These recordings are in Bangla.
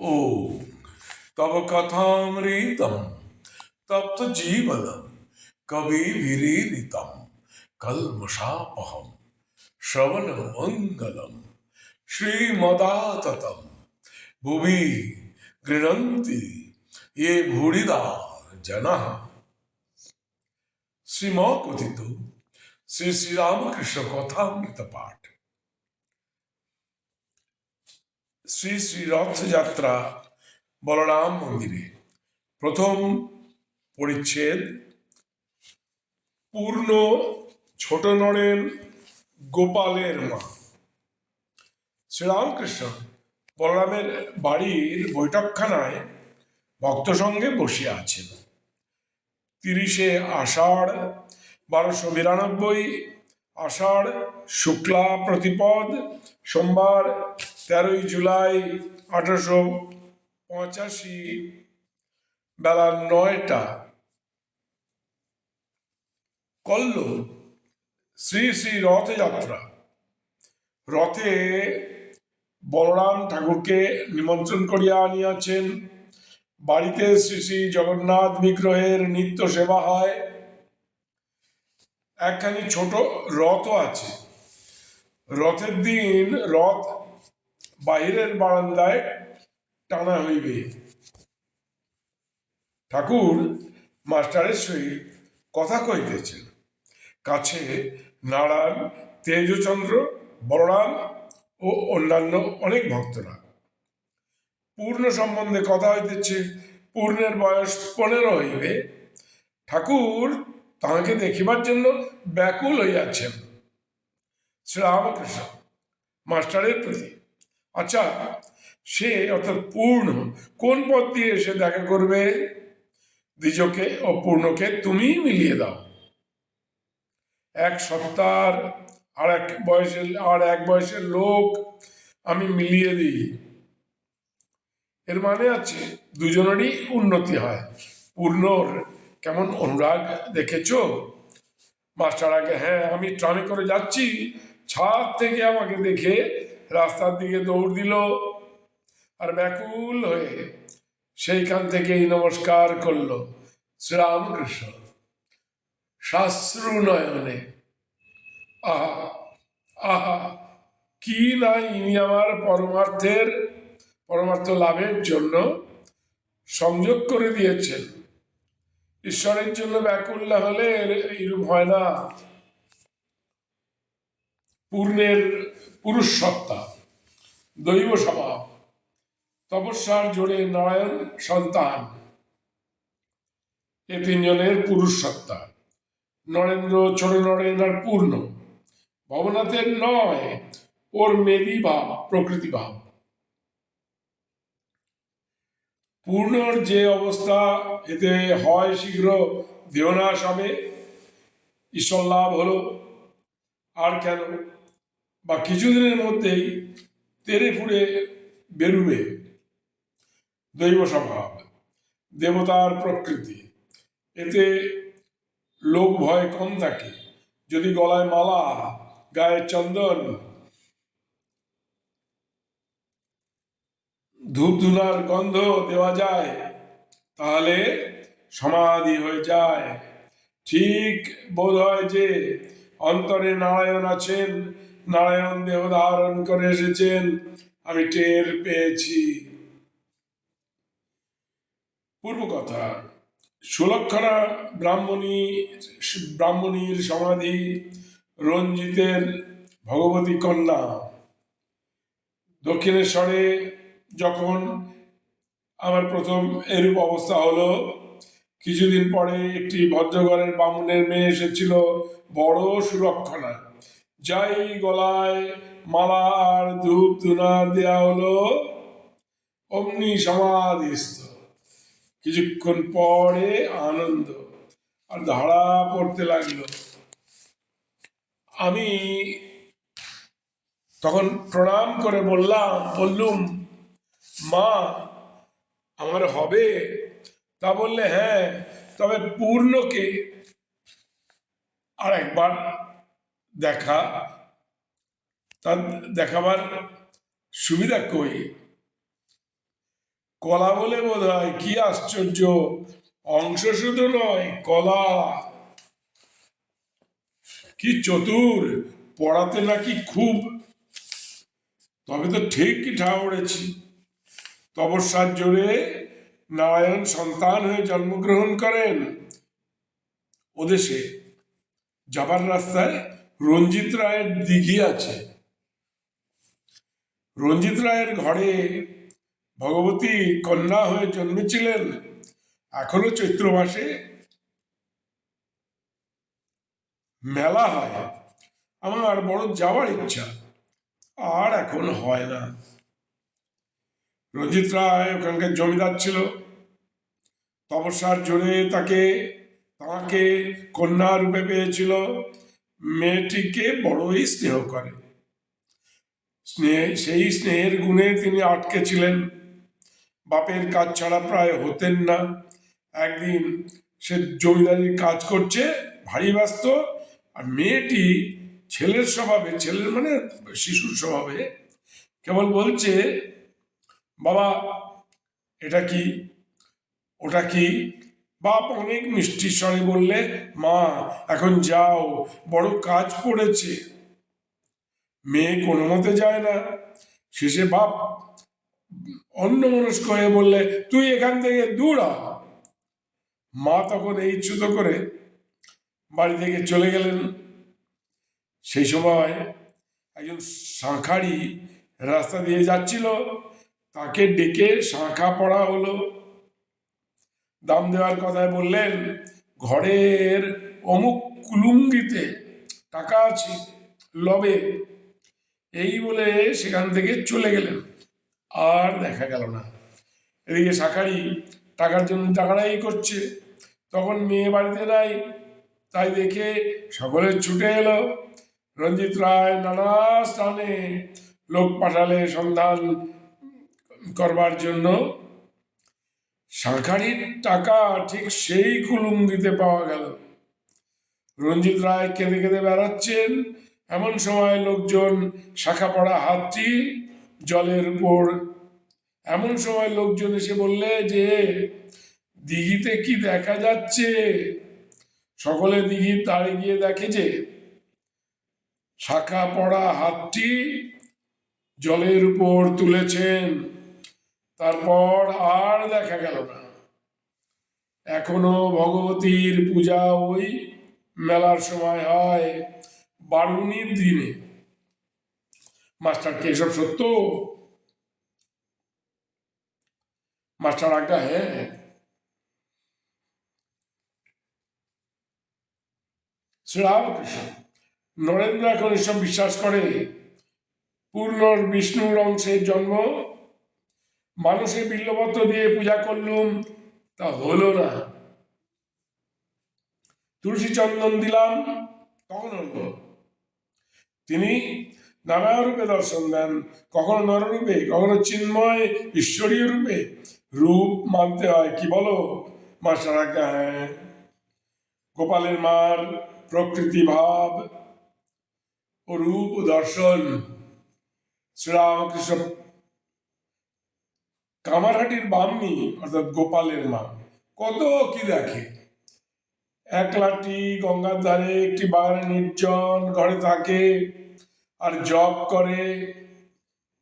ओम। तब कथामृतम तप्त जीवनम, कवि विरीरितम कलमशापहम श्रवण मंगलम, श्रीमदाततम। भुवि गृणंति ये भूरिदा जना। श्रीमौकुथितो श्री श्री रामकृष्ण कथामृत पाठ। শ্রী শ্রী রথযাত্রা বলরাম মন্দিরে। প্রথম পরিচ্ছেদ, পূর্ণ ছোট নরেন গোপালের মা। শ্রীরামকৃষ্ণ বলরামের বাড়ির বৈঠকখানায় ভক্ত সঙ্গে বসিয়া আছেন। তিরিশে আষাঢ়, বারোশো বিরানব্বই আষাঢ়, শুক্লা প্রতিপদ, সোমবার তেরোই জুলাই আঠারোশো পঁচাশি বেলা নয়টা কল্ল শ্রী শ্রী রথযাত্রা রথে বলরাম ঠাকুরকে নিমন্ত্রণ করিয়া আনিয়াছেন। বাড়িতে শ্রী শ্রী জগন্নাথ বিগ্রহের নিত্য সেবা হয়। একখানি ছোট রথও আছে। রথের দিন রথ বাহিরের বারান্দায় টানা হইবে। ঠাকুর মাস্টারের সহিত কথা কইতেছেন কাছে নারায়ণ, তেজচন্দ্র, বলরাম ও অন্যান্য অনেক ভক্তরা। পূর্ণ সম্বন্ধে কথা হইতেছে, পূর্ণের বয়স পনেরো হইবে। ঠাকুর তাহাকে দেখিবার জন্য ব্যাকুল হইয়াছেন। শ্রীরামকৃষ্ণ, মাস্টারের প্রতি আচ্ছা সে অর্থাৎ পূর্ণ, কোন পথ দিয়ে এসে দেখা করবে? দ্বিজকে ও পূর্ণকে তুমি মিলিয়ে দাও। এক সপ্তাহ আর এক বয়সের, আর এক বয়সের লোক আমি মিলিয়ে দিই। এর মানে আছে দুজনেরই উন্নতি হয়। পূর্ণর কেমন অনুরাগ দেখেছ? মাস্টার আগে হ্যাঁ আমি ট্রামে করে যাচ্ছি। ছাদ থেকে আমাকে দেখে রাস্তার দিকে দৌড় দিল আর ব্যাকুল হয়ে সেইখান থেকেই নমস্কার করল শ্রীরামকৃষ্ণ। শাস্ত্রু নয়নে, আহা আহা, কি না ইনি আমার পরমার্থের, পরমার্থ লাভের জন্য সংযোগ করে দিয়েছেন। ঈশ্বরের জন্য ব্যাকুল না হলে এইরূপ হয় না। পূর্ণের পুরুষ সত্তা দৈব স্বভাব, তপস্যার জোরে নারায়ণ সন্তান। এ তিনজনের পুরুষ সত্তা নরেন্দ্র ছোট নরেন্দ্র আর পূর্ণ। ভবনাথের নয়, ওর মেদি ভাব প্রকৃতি ভাব। পূর্ণর যে অবস্থা, এতে হয় শীঘ্র দেহনাশ হবে। ঈশ্বর লাভ হলো। আর কেন? বা কিছুদিনের মধ্যেই তেরে ফুড়ে বেরুবে দৈব স্বভাব দেবতার প্রকৃতি। এতে লোক ভয় কম থাকে। যদি গলায় মালা, গায়ে চন্দন ধূপ ধুনার গন্ধ দেওয়া যায়, তাহলে সমাধি হয়ে যায়। ঠিক বোধ হয় যে অন্তরে নারায়ণ আছেন নারায়ণ দেহ ধারণ করে এসেছেন। আমি টের পেয়েছি। পূর্ব কথা, সুলক্ষণা ব্রাহ্মণী, ব্রাহ্মণীর সমাধি, রঞ্জিতের ভগবতী কন্যা। দক্ষিণেশ্বরে যখন আমার প্রথম এরূপ অবস্থা হলো, কিছুদিন পরে একটি ভদ্রঘরের বামুনের মেয়ে এসেছিল, বড় সুরক্ষণা যাই গলায় মালা আর ধূপ ধুনা দেয়া হলো, অমনি সমাধিস্থ কিছুক্ষণ পরে আনন্দ, আর ধারা পড়তে লাগল। আমি তখন প্রণাম করে বললাম, বললুম, মা, আমার হবে? তা বললে হ্যাঁ তবে পূর্ণকে। আর একবার দেখা তা দেখাবার সুবিধা কই? কলা বলে বোধ হয় কি আশ্চর্য? অংশ শুধু নয়, কলা। কি চতুর, পড়াতে নাকি খুব। তবে তো ঠিক ঠাউরেছি তপস্যার জোরে নারায়ণ সন্তান হয়ে জন্মগ্রহণ করেন। ওদেশে যাবার রাস্তায় রঞ্জিত রায়ের দিঘি আছে। রঞ্জিত রায়ের ঘরে ভগবতী কন্যা হয়ে জন্মেছিলেন এখনও চৈত্র মাসে। মেলা হয়। আমার বড় যাওয়ার ইচ্ছা। আর এখন হয় না। রঞ্জিত রায় ওখানকার জমিদার ছিল। তপস্যার জোরে তাকে তাকে কন্যা রূপে পেয়েছিল। মেয়েটিকে বড়ই স্নেহ করে। স্নেহ, সেই স্নেহের গুণে তিনি আটকে ছিলেন। বাপের কাজ ছাড়া প্রায় হতেন না। একদিন সে জমিদারির কাজ করছে, ভারী ব্যস্ত, আর মেয়েটি ছেলের স্বভাবে, ছেলের মানে শিশুর স্বভাবে কেবল বলছে, বাবা, এটা কি? ওটা কি? বাপ অনেক মিষ্টি স্বরে বললে, মা, এখন যাও, বড় কাজ পড়েছে। মেয়ে কোনো মতে যায় না। শেষে বাপ অন্য মনস্ক হয়ে বললে, তুই এখান থেকে দূর। মা তখন এই ছুতো করে বাড়ি থেকে চলে গেলেন। সেই সময় একজন শাঁখারি রাস্তা দিয়ে যাচ্ছিল। তাকে ডেকে শাঁখা পড়া হলো। দাম দেওয়ার কথায় বললেন, ঘরের অমুক কুলুঙ্গিতে টাকা আছে, লবে। এই বলে সেখান থেকে চলে গেলেন। আর দেখা গেল না। এদিকে শাখারি টাকার জন্য টাকাটাই করছে। তখন মেয়ে বাড়িতে নাই, তাই দেখে সকলে ছুটে এলো। রঞ্জিত রায় নানা স্থানে লোক পাঠালে সন্ধান করবার জন্য শাঁখারির টাকা ঠিক সেই কুলুঙ্গিতে পাওয়া গেল। রঞ্জিত রায় কেঁদে কেঁদে বেড়াচ্ছেন। এমন সময় লোকজন শাখা পড়া হাতটি জলের উপর। এমন সময় লোকজন এসে বললে যে, দিঘিতে কি দেখা যাচ্ছে? সকলে দিঘির তাড়ে গিয়ে দেখে যে শাখা পড়া হাতটি জলের উপর তুলেছেন। তারপর আর দেখা গেল না। এখনও ভগবতীর পূজা ওই মেলার সময় হয় বারুণীর দিনে। মাস্টারকে এসব সত্য? মাস্টার আজ্ঞা হ্যাঁ। শ্রীরামকৃষ্ণ, নরেন্দ্র এখন এসব বিশ্বাস করে। পূর্ণ বিষ্ণুর অংশের জন্ম মানুষে বিল্লপত্র দিয়ে পূজা করলুম, তা হলো না। তুলসী চন্দন দিলাম তখন হলো? তিনি নানা রূপে দর্শন দেন, কখনো নররূপে, কখনো চিন্ময়, ঈশ্বরীয় রূপে। রূপ মানতে হয়, কি বলো? মাস্টার আজ্ঞা হ্যাঁ। গোপালের মার প্রকৃতি ভাব ও রূপ দর্শন। শ্রীরামকৃষ্ণ কামারহাটির বামনি অর্থাৎ গোপালের মা। কত কি দেখে? একলাটি গঙ্গার ধারে একটি বাগানে নির্জন ঘরে থাকে আর জপ করে।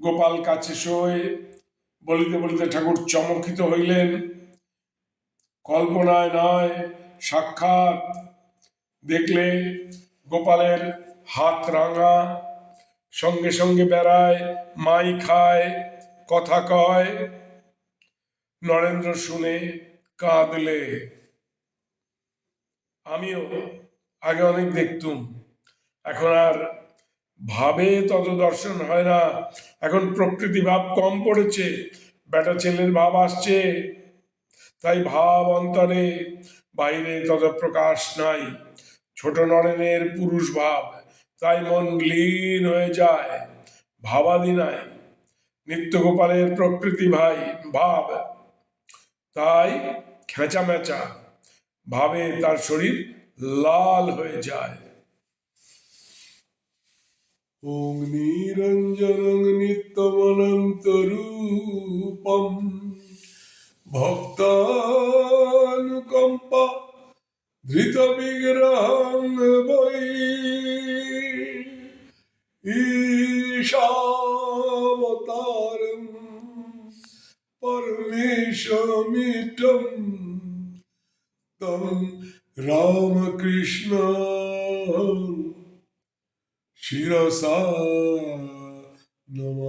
গোপাল কাছে শোয়, বলিতে বলিতে ঠাকুর চমকিত হইলেন। কল্পনায় নয়, সাক্ষাৎ দেখলে গোপালের হাত রাঙা। সঙ্গে সঙ্গে বেড়ায়, মাই খায়। কথা কয়, নরেন্দ্র শুনে কাঁদলে। আমিও আগে অনেক দেখতুম, এখন আর ভাবে তত দর্শন হয় না। এখন প্রকৃতি ভাব কম পড়েছে, বেটা ছেলের ভাব আসছে। তাই ভাব অন্তরে বাইরে তত প্রকাশ নাই, ছোট নরেনের পুরুষ ভাব। তাই মন লীন হয়ে যায়, ভাবাদি নাই। নিত্যগোপালের প্রকৃতি ভাই ভাব। তাই খেঁচা মেচা ভাবে তার শরীর লাল হয়ে যায়। ওং নিরঞ্জনং নিত্যমনন্ত রূপম। ভক্তানুকম্পা ধৃত বিগ্রহং বৈ അവതാരം പരമേശ്വരമീറ്റം തവം രാമകൃഷ്ണ ശിരസാ നമ